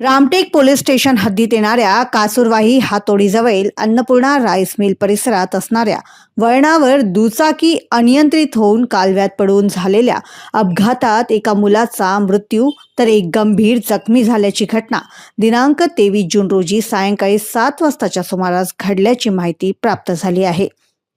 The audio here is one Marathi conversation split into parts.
रामटेक पोलीस स्टेशन हद्दीत येणाऱ्या कासुरवाही हातोडीजवळील अन्नपूर्णा राईस मिल परिसरात असणाऱ्या वळणावर दुचाकी अनियंत्रित होऊन कालव्यात पडून झालेल्या अपघातात एका मुलाचा मृत्यू तर एक गंभीर जखमी झाल्याची घटना दिनांक तेवीस जून रोजी सायंकाळी सात वाजताच्या सुमारास घडल्याची माहिती प्राप्त झाली आहे.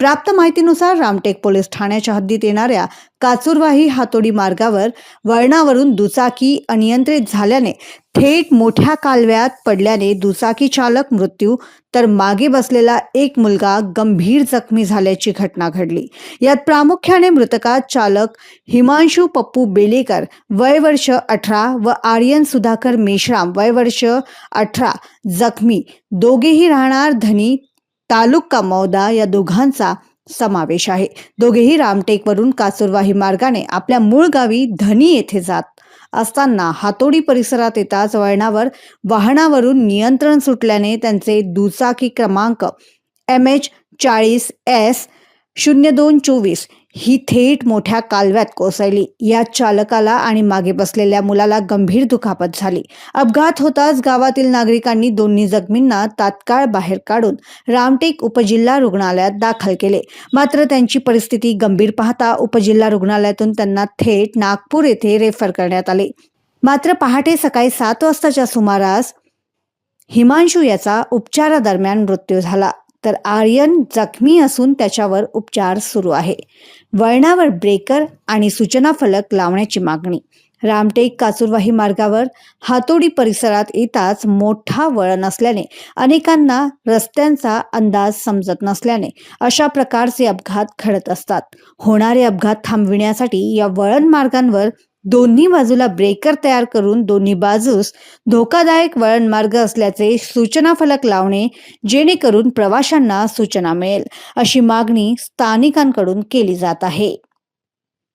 प्राप्त माहितीनुसार रामटेक पोलीस ठाण्याच्या हद्दीत येणाऱ्या काचुरवाही हातोडी मार्गावर वळणावरून दुचाकी अनियंत्रित झाल्याने थेट मोठ्या कालव्यात पडल्याने दुचाकी चालक मृत्यू तर मागे बसलेला एक मुलगा गंभीर जखमी झाल्याची घटना घडली. यात प्रामुख्याने मृतकात चालक हिमांशू पप्पू बेलेकर वय वर्ष अठरा व आर्यन सुधाकर मेश्राम वय वर्ष अठरा जखमी. दोघेही राहणार धनी तालुका मौदा या दोघांचा समावेश आहे. दोघेही रामटेकवरून कासुरवाही मार्गाने आपल्या मूळ गावी धनी येथे जात असताना हातोडी परिसरात येताच वळणावर वाहनावरून नियंत्रण सुटल्याने त्यांचे दुचाकी क्रमांक एम एच चाळीस एस शून्य दोन चोवीस ही थेट मोठ्या कालव्यात कोसळली. या चालकाला आणि मागे बसलेल्या मुलाला गंभीर दुखापत झाली. अपघात होताच गावातील नागरिकांनी दोन्ही जखमींना तात्काळ बाहेर काढून रामटेक उपजिल्हा रुग्णालयात दाखल केले. मात्र त्यांची परिस्थिती गंभीर पाहता उपजिल्हा रुग्णालयातून त्यांना थेट नागपूर येथे रेफर करण्यात आले. मात्र पहाटे सकाळी सात वाजताच्या सुमारास हिमांशू याचा उपचारादरम्यान मृत्यू झाला. तर आर्यन जखमी असून त्याच्यावर उपचार सुरू आहे. वळणावर ब्रेकर आणि सूचना फलक लावण्याची मागणी. रामटेक काचुरवाही मार्गावर हातोडी परिसरात येताच मोठा वळण असल्याने अनेकांना रस्त्यांचा अंदाज समजत नसल्याने अशा प्रकारचे अपघात घडत असतात. होणारे अपघात थांबविण्यासाठी या वळण मार्गांवर दोन्ही बाजूला ब्रेकर तयार करून दोन्ही बाजूस धोकादायक वळण मार्ग असल्याचे सूचना फलक लावणे जेणेकरून प्रवाशांना सूचना मिळेल अशी मागणी स्थानिकांकडून केली जात आहे.